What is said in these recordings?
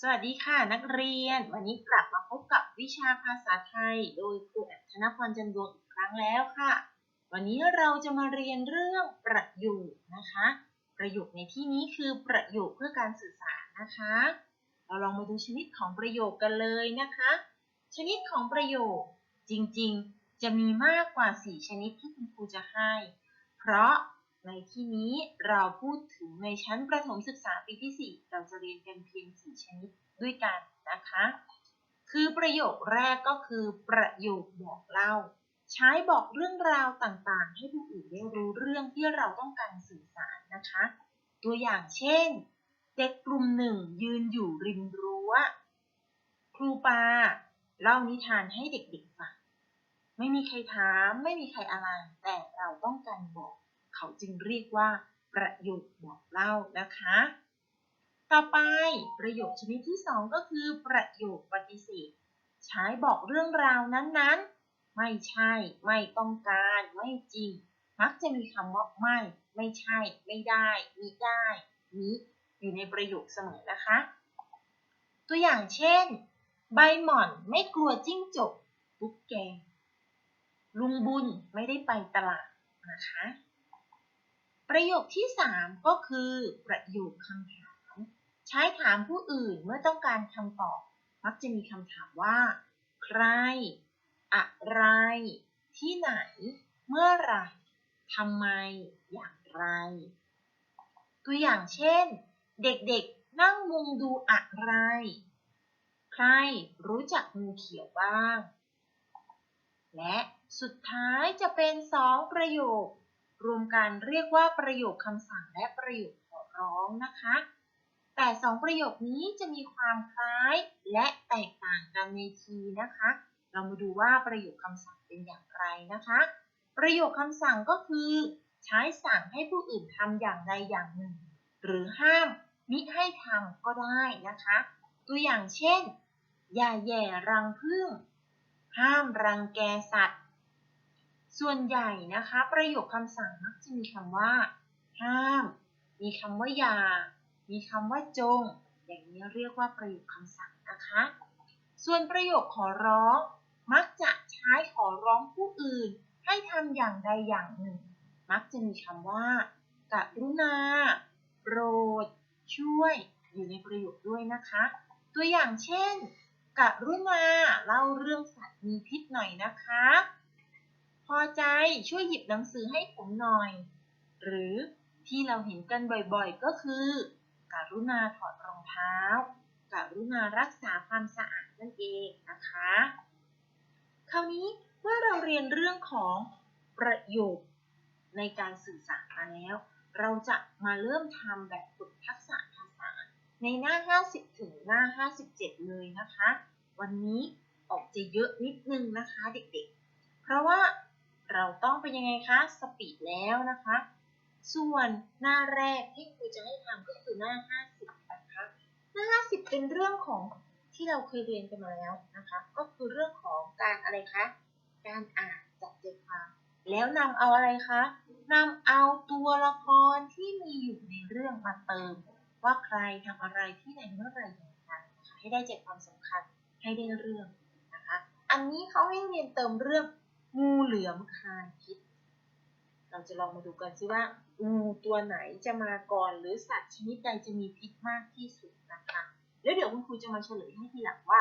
สวัสดีค่ะนักเรียน วันนี้กลับมาพบกับวิชาภาษาไทย โดยครูอบธนพรจันดวงอีกครั้งแล้วค่ะ วันนี้เราจะมาเรียนเรื่องประโยคนะคะ ประโยคในที่นี้คือประโยคเพื่อการสื่อสารนะคะ เราลองมาดูชนิดของประโยคกันเลยนะคะ ชนิดของประโยคจริงๆ จะมีมากกว่า 4 ชนิดที่คุณครูจะให้ เพราะ ในที่นี้เราพูดถึงในชั้นประถมศึกษาปีที่ 4 เราจะเรียนกันเพียง 4 ชนิดด้วยกันนะคะ คือประโยคแรกก็คือประโยคบอกเล่า ใช้บอกเรื่องราวต่างๆ ให้ผู้อื่นได้รู้เรื่องที่เราต้องการสื่อสารนะคะ ตัวอย่างเช่น เด็กกลุ่มหนึ่งยืนอยู่ริมรั้ว ครูปาเล่านิทานให้เด็กๆฟัง ไม่มีใครถาม ไม่มีใครอะไร แต่เราต้องการบอก เขาจึงเรียกว่า ประโยคบอกเล่านะคะ ต่อไปประโยคชนิดที่สองก็คือ ประโยคปฏิเสธ ใช้บอกเรื่องราวนั้นๆ ไม่ใช่ ไม่ต้องการ ไม่จริง มักจะมีคำว่าไม่ ไม่ใช่ ไม่ได้มิได้มิอยู่ในประโยคเสมอนะคะ ตัวอย่างเช่น ใบหม่อนไม่กลัวจิ้งจกตุ๊กแกลุงบุญไม่ได้ไปตลาดนะคะ ประโยคที่สามก็คือประโยคคำถาม ใช้ถามผู้อื่นเมื่อต้องการคำตอบ มักจะมีคำถามว่า ใคร อะไร ที่ไหน เมื่อไรทำไม อย่างไร ตัวอย่างเช่น เด็กๆนั่งมุงดูอะไร ใครรู้จักงูเขียวบ้าง และสุดท้ายจะเป็นสองประโยค รวมกันเรียกว่าประโยคคำสั่งและประโยคขอร้องนะคะ แต่สองประโยคนี้จะมีความคล้ายและแตกต่างกันในทีนะคะ เรามาดูว่าประโยคคำสั่งเป็นอย่างไรนะคะ ประโยคคำสั่งก็คือ ใช้สั่งให้ผู้อื่นทำอย่างใดอย่างหนึ่ง หรือห้ามมิให้ทำก็ได้นะคะ ตัวอย่างเช่น อย่าแย่รังผึ้งห้ามรังแกสัตว์ ส่วนใหญ่นะคะ ประโยคคำสั่งมักจะมีคำว่า ห้าม มีคำว่าอย่า มีคำว่าจง อย่างนี้เรียกว่าประโยคคำสั่งนะคะ ส่วนประโยคขอร้อง มักจะใช้ขอร้องผู้อื่น ให้ทำอย่างใดอย่างหนึ่ง มักจะมีคำว่ากรุณา โปรด ช่วย อยู่ในประโยคด้วยนะคะ ตัวอย่างเช่นกรุณาเล่าเรื่องสัตว์มีพิษหน่อยนะคะ พอใจช่วยหยิบหนังสือให้ผมหน่อย หรือที่เราเห็นกันบ่อยๆ ก็คือ กรุณาถอดรองเท้า กรุณารักษาความสะอาดนั่นเองนะคะ คราวนี้เมื่อเราเรียนเรื่องของประโยคในการสื่อสารมาแล้ว เราจะมาเริ่มทำแบบฝึกทักษะภาษา ในหน้า 50 ถึงหน้า 57 เลยนะคะ วันนี้ออกจะเยอะนิดนึงนะคะเด็กๆ เพราะว่า เราต้องเป็นยังไงคะสปีดแล้วนะคะ ส่วนหน้าแรกที่ครูจะให้ทำก็คือหน้า 50 นะคะหน้า 50 เป็นเรื่องของที่เราเคยเรียนกันมาแล้วนะคะ ก็คือเรื่องของการอะไรคะการอ่านจับใจความแล้วนำเอาอะไรคะนำเอาตัวละครที่มีอยู่ในเรื่องมาเติม ว่าใครทำอะไรที่ไหนเมื่อไหร่อย่างไรให้ได้ใจความสำคัญให้ได้เรื่องนะคะ อันนี้เขาให้เรียนเติมเรื่อง งูเหลือมคายพิษ เราจะลองมาดูกันซิว่างูตัวไหนจะมาก่อนหรือสัตว์ชนิดใดจะมีพิษมากที่สุดนะคะ แล้วเดี๋ยวคุณครูจะมาเฉลยให้ทีหลังว่า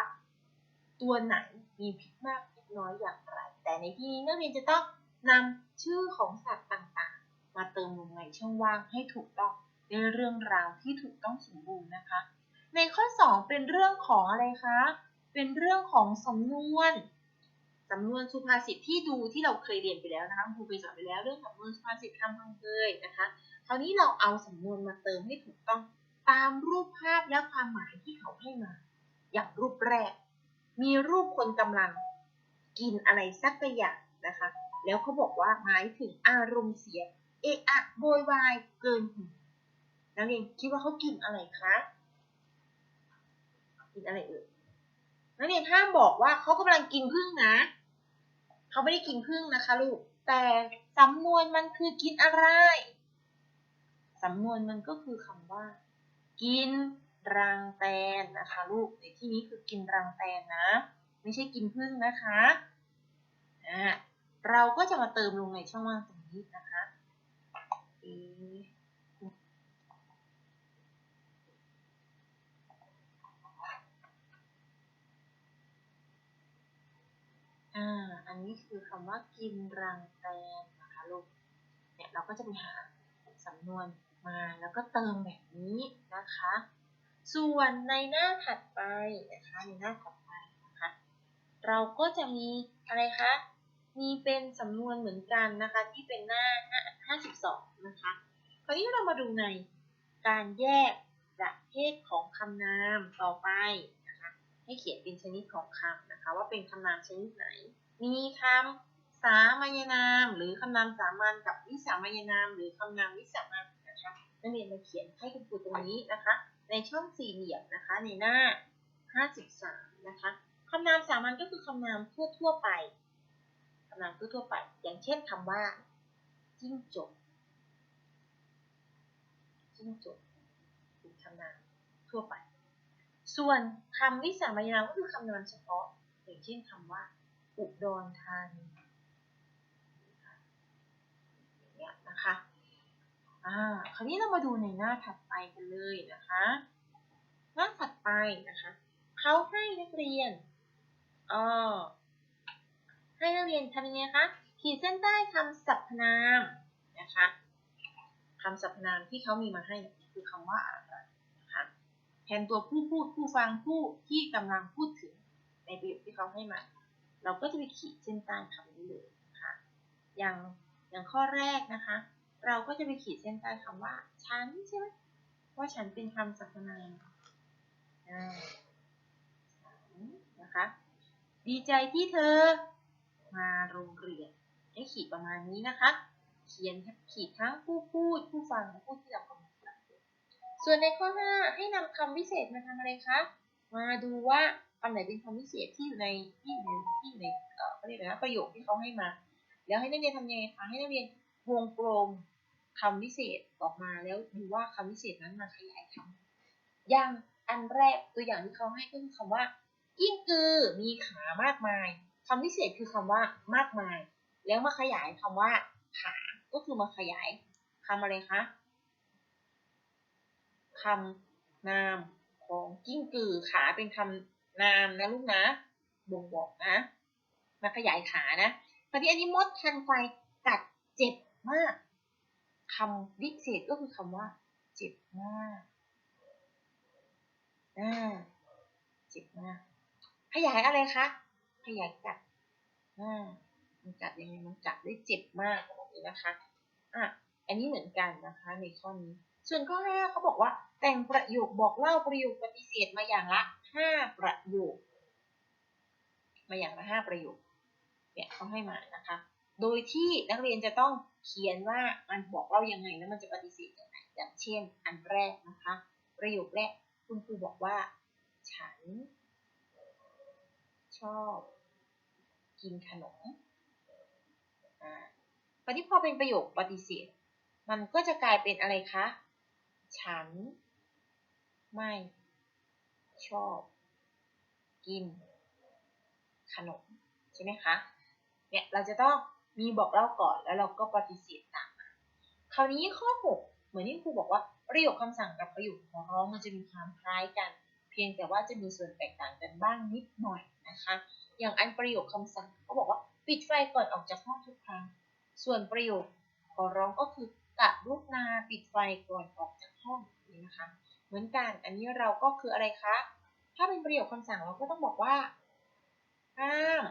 ตัวไหนมีพิษมากพิษน้อยอย่างไร แต่ในที่นี้นักเรียนจะต้องนำชื่อของสัตว์ต่างๆ มาเติมลงในช่องว่างให้ถูกต้องในเรื่องราวที่ถูกต้องสมบูรณ์นะคะ ในข้อ 2 เป็นเรื่องของอะไรคะ เป็นเรื่องของสำนวน สำนวนสุภาษิตที่ดูที่เราเคยเรียนไปแล้วนะคะครูเคยสอนไปแล้วเรื่องสำนวนสุภาษิตคำพังเพยนะคะ คราวนี้เราเอาสำนวนมาเติมให้ถูกต้องตามรูปภาพและความหมายที่เขาให้มา อย่างรูปแรก มีรูปคนกำลังกินอะไรสักอย่างนะคะ แล้วเขาบอกว่าหมายถึงอารมณ์เสียเอะอะโวยวายเกินเหตุนักเรียนคิดว่าเขากินอะไรคะกินอะไรเอ่ย นักเรียนห้ามบอกว่าเขากำลังกินพึ่งนะเขาไม่ได้กินพึ่งนะคะลูก แต่สำนวนมันคือกินอะไร สำนวนมันก็คือคำว่า กินรังแตนนะคะลูก ในที่นี้คือกินรังแตนนะ ไม่ใช่กินผึ้งนะคะอ่าเราก็จะมาเติมลงในช่องว่างตรงนี้นะคะ เอะ อ่า อันนี้คือคำว่ากินรังแตนนะคะลูก เนี่ยเราก็จะไปหาสำนวนมาแล้วก็เติมแบบนี้นะคะ ส่วนในหน้าถัดไปนะคะในหน้าถัดไปนะคะ เราก็จะมีอะไรคะ มีเป็นสำนวนเหมือนกันนะคะที่เป็นหน้า52 นะคะ คราวนี้เรามาดูในการแยกประเภทของคำนามต่อไป ให้เขียนเป็นชนิดของคำนะคะ ว่าเป็นคำนามชนิดไหน มีคำสามัญนาม หรือคำนามสามัญกับวิสามัญนาม หรือคำนามวิสามัญนะคะนักเรียนมาเขียนให้คุณครูตรงนี้นะคะ ในช่องสี่เหลี่ยมนะคะ ในหน้า 53 นะคะคำนามสามัญก็คือคำนามทั่วทั่วไปคำนามทั่วทั่วๆไป อย่างเช่นคำว่าจิ้งจกจิ้งจกเป็นคำนามทั่วไป ส่วนคำวิสามัญนามก็คือคำนามเฉพาะ อย่างเช่นคำว่า อุดรธานีเงี้ยนะคะ อ่า คราวนี้เรามาดูในหน้าถัดไปกันเลยนะคะ หน้าถัดไปนะคะเขาให้นักเรียนออให้นักเรียนทำยังไงคะ ขีดเส้นใต้คำสรรพนามนะคะคำสรรพนามที่เขามีมาให้คือคำว่าอะไรนะคะ แทนตัวผู้พูดผู้ฟังผู้ที่กำลังพูดถึงในประโยคที่เขาให้มา เราก็จะไปขีดเส้นใต้คำนี้เลยนะคะอย่างอย่างข้อแรกนะคะ เราก็จะไปขีดเส้นใต้คำว่า ฉันใช่ไหมว่าฉันเป็นคำสรรพนามนะคะ ดีใจที่เธอ มาโรงเรียนให้ขีดประมาณนี้นะคะ เขียนขีดทั้งผู้พูดผู้ฟังผู้ที่เรา ส่วนในข้อ 5 ให้นำคำวิเศษมาทำอะไรคะ มาดูว่าคำไหนเป็นคำวิเศษที่อยู่ในที่อยู่ในที่อยู่ในเอ่อเขาเรียกอะไรนะประโยคที่เขาให้มา แล้วให้นักเรียนทำยังไงคะ ให้นักเรียนวงกลมคำวิเศษออกมาแล้วดูว่าคำวิเศษนั้นมาขยายคำอย่างอันแรกตัวอย่างที่เขาให้ก็คือคำว่ากิ้งกือมีขามากมายคำวิเศษคือคำว่ามากมาย แล้วมาขยายคำว่าขา ก็คือมาขยายคำอะไรคะ คำนามของกิ้งกือขาเป็นคำนามนะลูกนะบ่งบอกนะมาขยายขานะคราวนี้อันนี้มดทันไฟกัดเจ็บมากคำวิเศษก็คือคำว่า เจ็บมากอ่าเจ็บมากขยายอะไรคะขยายกัดอ่ามันกัดยังไงมันกัดได้เจ็บมากแบบนี้นะคะอะอันนี้เหมือนกันนะคะในข้อนี้ ส่วนข้อห้าเขาบอกว่า แต่งประโยคบอกเล่าประโยคปฏิเสธมาอย่างละห้าประโยค มาอย่างละห้าประโยคเนี่ยเขาให้มานะคะ โดยที่นักเรียนจะต้องเขียนว่ามันบอกเล่ายังไงแล้วมันจะปฏิเสธยังไงอย่างเช่น อันแรกนะคะ ประโยคแรกคุณครูบอกว่า ฉัน ชอบ กินขนมอ่าคราวนี้พอเป็นประโยคปฏิเสธ มันก็จะกลายเป็นอะไรคะ ฉันไม่ชอบกินขนมใช่ไหมคะ เนี่ยเราจะต้องมีบอกเล่าก่อนแล้วเราก็ปฏิเสธตามมาคราวนี้ข้อ 6 เหมือนที่ครูบอกว่าประโยคคำสั่งกับประโยคขอร้องมันจะมีความคล้ายกัน เพียงแต่ว่าจะมีส่วนแตกต่างกันบ้างนิดหน่อยนะคะ อย่างอันประโยคคำสั่งเขาบอกว่าปิดไฟก่อนออกจากห้องทุกครั้ง ส่วนประโยคขอร้องก็คือ กะรุณาปิดไฟก่อนออกจากห้องนี่นะคะ เหมือนกันอันนี้เราก็คืออะไรคะ ถ้าเป็นประโยคคำสั่งเราก็ต้องบอกว่าห้าม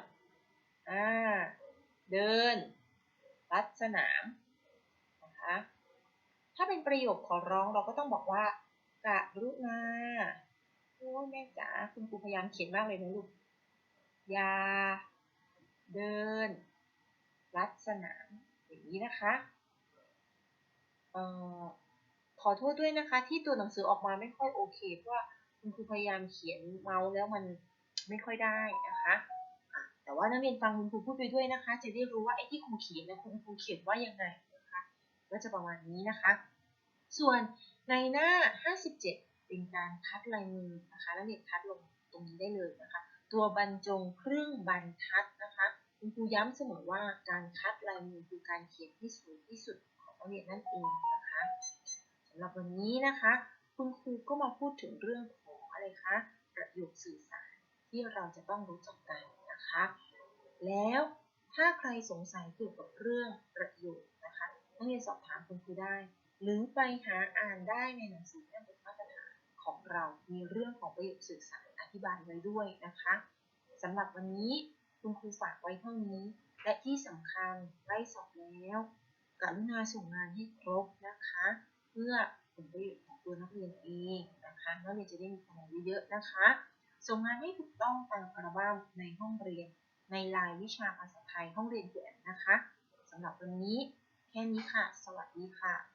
อ่าเดินลัดสนามนะคะถ้าเป็นประโยคขอร้องเราก็ต้องบอกว่ากะรุณาโอ้ยแม่จ๋าคุณครูพยายามเขียนมากเลยนะลูกอย่าเดิน ลัดสนามอย่างนี้นะคะ ขอโทษด้วยนะคะ ที่ตัวหนังสือออกมาไม่ค่อยโอเคเพราะว่าคุณครูพยายามเขียนเมาส์แล้วมันไม่ค่อยได้นะคะแต่ว่านักเรียนฟังคุณครูพูดไปด้วยนะคะ จะได้รู้ว่าไอ้ที่ครูเขียนนะคุณครูเขียนว่ายังไงนะคะก็จะประมาณนี้นะคะ ส่วนในหน้า 57 เป็นการคัดลายมือนะคะนักเรียนคัดลงตรงนี้ได้เลยนะคะ ตัวบรรจงครึ่งบรรทัดนะคะ คุณครูย้ำเสมอว่าการคัดลายมือคือการเขียนที่สวยที่สุด นักเรียนนั่นเองนะคะสำหรับวันนี้นะคะ คุณครูก็มาพูดถึงเรื่องของอะไรคะประโยคสื่อสารที่เราจะต้องรู้จักกันนะคะ แล้วถ้าใครสงสัยเกี่ยวกับเรื่องประโยคนะคะนักเรียนสอบถามคุณครูได้ หรือไปหาอ่านได้ในหนังสือเรื่องมาตรฐานของเรามีเรื่องของประโยคสื่อสารอธิบายไว้ด้วยนะคะสำหรับวันนี้คุณครูฝากไว้เท่านี้ และที่สำคัญใกล้สอบแล้ว กรุณาส่งงานให้ครบนะคะ เพื่อผลประโยชน์ของตัวนักเรียนเองนะคะนักเรียนจะได้มีคะแนนเยอะๆนะคะ ส่งงานให้ถูกต้องตามอัลบั้มในห้องเรียน ในรายวิชาภาษาไทยห้องเรียนเขียนนะคะสำหรับวันนี้แค่นี้ค่ะ สวัสดีค่ะ